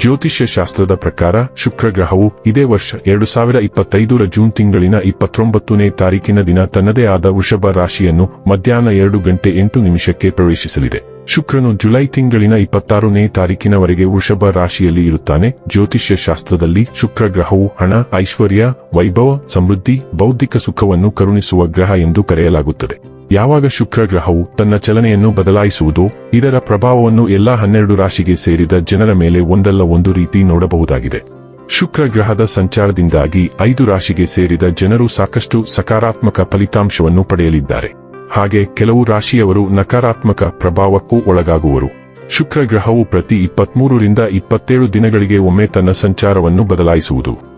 ಜ್ಯೋತಿಷ್ಯ ಶಾಸ್ತ್ರದ ಪ್ರಕಾರ ಶುಕ್ರ ಗ್ರಹವು ಇದೇ ವರ್ಷ ಎರಡು ಸಾವಿರ ಇಪ್ಪತ್ತೈದರ ಜೂನ್ ತಿಂಗಳಿನ ಇಪ್ಪತ್ತೊಂಬತ್ತನೇ ತಾರೀಕಿನ ದಿನ ತನ್ನದೇ ಆದ ವೃಷಭ ರಾಶಿಯನ್ನು ಮಧ್ಯಾಹ್ನ ಎರಡು ಗಂಟೆ ಎಂಟು ನಿಮಿಷಕ್ಕೆ ಪ್ರವೇಶಿಸಲಿದೆ. ಶುಕ್ರನು ಜುಲೈ ತಿಂಗಳಿನ ಇಪ್ಪತ್ತಾರನೇ ತಾರೀಕಿನವರೆಗೆ ವೃಷಭ ರಾಶಿಯಲ್ಲಿ ಇರುತ್ತಾನೆ. ಜ್ಯೋತಿಷ್ಯ ಶಾಸ್ತ್ರದಲ್ಲಿ ಶುಕ್ರ ಗ್ರಹವು ಹಣ, ಐಶ್ವರ್ಯ, ವೈಭವ, ಸಮೃದ್ಧಿ, ಬೌದ್ಧಿಕ ಸುಖವನ್ನು ಕರುಣಿಸುವ ಗ್ರಹ ಎಂದು ಕರೆಯಲಾಗುತ್ತದೆ. ಯಾವಾಗ ಶುಕ್ರ ಗ್ರಹವು ತನ್ನ ಚಲನೆಯನ್ನು ಬದಲಾಯಿಸುವುದೋ, ಇದರ ಪ್ರಭಾವವನ್ನು ಎಲ್ಲಾ ಹನ್ನೆರಡು ರಾಶಿಗೆ ಸೇರಿದ ಜನರ ಮೇಲೆ ಒಂದಲ್ಲ ಒಂದು ರೀತಿ ನೋಡಬಹುದಾಗಿದೆ. ಶುಕ್ರ ಗ್ರಹದ ಸಂಚಾರದಿಂದಾಗಿ ಐದು ರಾಶಿಗೆ ಸೇರಿದ ಜನರು ಸಾಕಷ್ಟು ಸಕಾರಾತ್ಮಕ ಫಲಿತಾಂಶವನ್ನು ಪಡೆಯಲಿದ್ದಾರೆ. ಹಾಗೆ ಕೆಲವು ರಾಶಿಯವರು ನಕಾರಾತ್ಮಕ ಪ್ರಭಾವಕ್ಕೂ ಒಳಗಾಗುವರು. ಶುಕ್ರ ಗ್ರಹವು ಪ್ರತಿ ಇಪ್ಪತ್ಮೂರರಿಂದ ಇಪ್ಪತ್ತೇಳು ದಿನಗಳಿಗೆ ಒಮ್ಮೆ ತನ್ನ ಸಂಚಾರವನ್ನು ಬದಲಾಯಿಸುವುದು.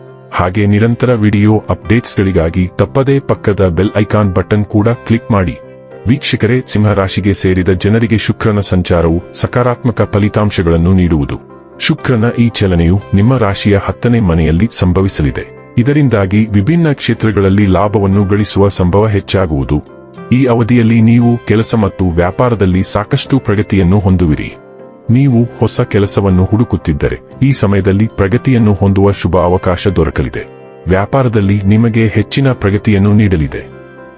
ಹಾಗೆ ನಿರಂತರ ವಿಡಿಯೋ ಅಪ್ಡೇಟ್ಸ್ಗಳಿಗಾಗಿ ತಪ್ಪದೇ ಪಕ್ಕದ ಬೆಲ್ ಐಕಾನ್ ಬಟನ್ ಕೂಡ ಕ್ಲಿಕ್ ಮಾಡಿ. ವೀಕ್ಷಕರೇ, ಸಿಂಹರಾಶಿಗೆ ಸೇರಿದ ಜನರಿಗೆ ಶುಕ್ರನ ಸಂಚಾರವು ಸಕಾರಾತ್ಮಕ ಫಲಿತಾಂಶಗಳನ್ನು ನೀಡುವುದು. ಶುಕ್ರನ ಈ ಚಲನೆಯು ನಿಮ್ಮ ರಾಶಿಯ ಹತ್ತನೇ ಮನೆಯಲ್ಲಿ ಸಂಭವಿಸಲಿದೆ. ಇದರಿಂದಾಗಿ ವಿಭಿನ್ನ ಕ್ಷೇತ್ರಗಳಲ್ಲಿ ಲಾಭವನ್ನು ಗಳಿಸುವ ಸಂಭವ ಹೆಚ್ಚಾಗುವುದು. ಈ ಅವಧಿಯಲ್ಲಿ ನೀವು ಕೆಲಸ ಮತ್ತು ವ್ಯಾಪಾರದಲ್ಲಿ ಸಾಕಷ್ಟು ಪ್ರಗತಿಯನ್ನು ಹೊಂದುವಿರಿ. ನೀವು ಹೊಸ ಕೆಲಸವನ್ನು ಹುಡುಕುತ್ತಿದ್ದರೆ ಈ ಸಮಯದಲ್ಲಿ ಪ್ರಗತಿಯನ್ನು ಹೊಂದುವ ಶುಭ ಅವಕಾಶ ದೊರಕಲಿದೆ. ವ್ಯಾಪಾರದಲ್ಲಿ ನಿಮಗೆ ಹೆಚ್ಚಿನ ಪ್ರಗತಿಯನ್ನು ನೀಡಲಿದೆ.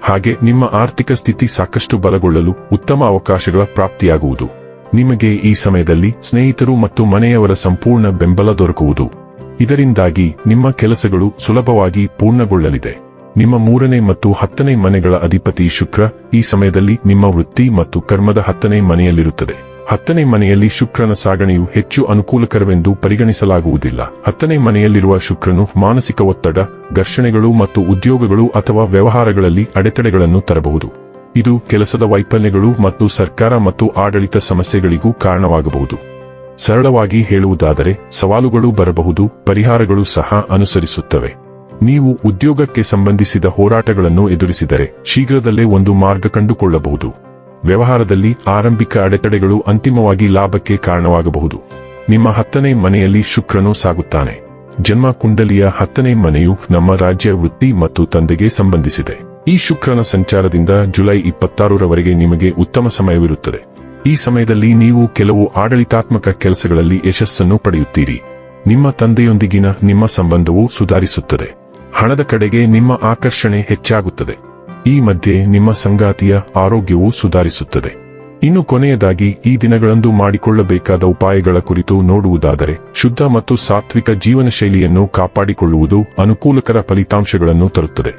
ಹಾಗೆ ನಿಮ್ಮ ಆರ್ಥಿಕ ಸ್ಥಿತಿ ಸಾಕಷ್ಟು ಬಲಗೊಳ್ಳಲು ಉತ್ತಮ ಅವಕಾಶಗಳ ಪ್ರಾಪ್ತಿಯಾಗುವುದು. ನಿಮಗೆ ಈ ಸಮಯದಲ್ಲಿ ಸ್ನೇಹಿತರು ಮತ್ತು ಮನೆಯವರ ಸಂಪೂರ್ಣ ಬೆಂಬಲ ದೊರಕುವುದು. ಇದರಿಂದಾಗಿ ನಿಮ್ಮ ಕೆಲಸಗಳು ಸುಲಭವಾಗಿ ಪೂರ್ಣಗೊಳ್ಳಲಿದೆ. ನಿಮ್ಮ ಮೂರನೇ ಮತ್ತು ಹತ್ತನೇ ಮನೆಗಳ ಅಧಿಪತಿ ಶುಕ್ರ ಈ ಸಮಯದಲ್ಲಿ ನಿಮ್ಮ ವೃತ್ತಿ ಮತ್ತು ಕರ್ಮದ ಹತ್ತನೇ ಮನೆಯಲ್ಲಿರುತ್ತದೆ. ಹತ್ತನೇ ಮನೆಯಲ್ಲಿ ಶುಕ್ರನ ಸಾಗಣೆಯು ಹೆಚ್ಚು ಅನುಕೂಲಕರವೆಂದು ಪರಿಗಣಿಸಲಾಗುವುದಿಲ್ಲ. ಹತ್ತನೇ ಮನೆಯಲ್ಲಿರುವ ಶುಕ್ರನು ಮಾನಸಿಕ ಒತ್ತಡ, ಘರ್ಷಣೆಗಳು ಮತ್ತು ಉದ್ಯೋಗಗಳು ಅಥವಾ ವ್ಯವಹಾರಗಳಲ್ಲಿ ಅಡೆತಡೆಗಳನ್ನು ತರಬಹುದು. ಇದು ಕೆಲಸದ ವೈಫಲ್ಯಗಳು ಮತ್ತು ಸರ್ಕಾರ ಮತ್ತು ಆಡಳಿತ ಸಮಸ್ಯೆಗಳಿಗೂ ಕಾರಣವಾಗಬಹುದು. ಸರಳವಾಗಿ ಹೇಳುವುದಾದರೆ, ಸವಾಲುಗಳು ಬರಬಹುದು, ಪರಿಹಾರಗಳು ಸಹ ಅನುಸರಿಸುತ್ತವೆ. ನೀವು ಉದ್ಯೋಗಕ್ಕೆ ಸಂಬಂಧಿಸಿದ ಹೋರಾಟಗಳನ್ನು ಎದುರಿಸಿದರೆ, ಶೀಘ್ರದಲ್ಲೇ ಒಂದು ಮಾರ್ಗ ಕಂಡುಕೊಳ್ಳಬಹುದು. ವ್ಯವಹಾರದಲ್ಲಿ ಆರಂಭಿಕ ಅಡೆತಡೆಗಳು ಅಂತಿಮವಾಗಿ ಲಾಭಕ್ಕೆ ಕಾರಣವಾಗಬಹುದು. ನಿಮ್ಮ ಹತ್ತನೇ ಮನೆಯಲ್ಲಿ ಶುಕ್ರನು ಸಾಗುತ್ತಾನೆ. ಜನ್ಮ ಕುಂಡಲಿಯ ಹತ್ತನೇ ಮನೆಯು ನಮ್ಮ ರಾಜ್ಯ ವೃತ್ತಿ ಮತ್ತು ತಂದೆಗೆ ಸಂಬಂಧಿಸಿದೆ. ಈ ಶುಕ್ರನ ಸಂಚಾರದಿಂದ ಜುಲೈ ಇಪ್ಪತ್ತಾರರವರೆಗೆ ನಿಮಗೆ ಉತ್ತಮ ಸಮಯವಿರುತ್ತದೆ. ಈ ಸಮಯದಲ್ಲಿ ನೀವು ಕೆಲವು ಆಡಳಿತಾತ್ಮಕ ಕೆಲಸಗಳಲ್ಲಿ ಯಶಸ್ಸನ್ನು ಪಡೆಯುತ್ತೀರಿ. ನಿಮ್ಮ ತಂದೆಯೊಂದಿಗಿನ ನಿಮ್ಮ ಸಂಬಂಧವು ಸುಧಾರಿಸುತ್ತದೆ. ಹಣದ ಕಡೆಗೆ ನಿಮ್ಮ ಆಕರ್ಷಣೆ ಹೆಚ್ಚಾಗುತ್ತದೆ. ಈ ಮಧ್ಯೆ ನಿಮ್ಮ ಸಂಗಾತಿಯ ಆರೋಗ್ಯವು ಸುಧಾರಿಸುತ್ತದೆ. ಇನ್ನು ಕೊನೆಯದಾಗಿ ಈ ದಿನಗಳಂದು ಮಾಡಿಕೊಳ್ಳಬೇಕಾದ ಉಪಾಯಗಳ ಕುರಿತು ನೋಡುವುದಾದರೆ, ಶುದ್ಧ ಮತ್ತು ಸಾತ್ವಿಕ ಜೀವನ ಶೈಲಿಯನ್ನು ಕಾಪಾಡಿಕೊಳ್ಳುವುದು ಅನುಕೂಲಕರ ಫಲಿತಾಂಶಗಳನ್ನು ತರುತ್ತದೆ.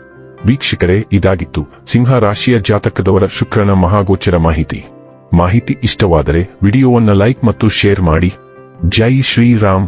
ವೀಕ್ಷಕರೇ, ಇದಾಗಿತ್ತು ಸಿಂಹ ರಾಶಿಯ ಜಾತಕದವರ ಶುಕ್ರನ ಮಹಾಗೋಚರ ಮಾಹಿತಿ. ಮಾಹಿತಿ ಇಷ್ಟವಾದರೆ ವಿಡಿಯೋವನ್ನು ಲೈಕ್ ಮತ್ತು ಶೇರ್ ಮಾಡಿ. ಜೈ ಶ್ರೀರಾಮ್.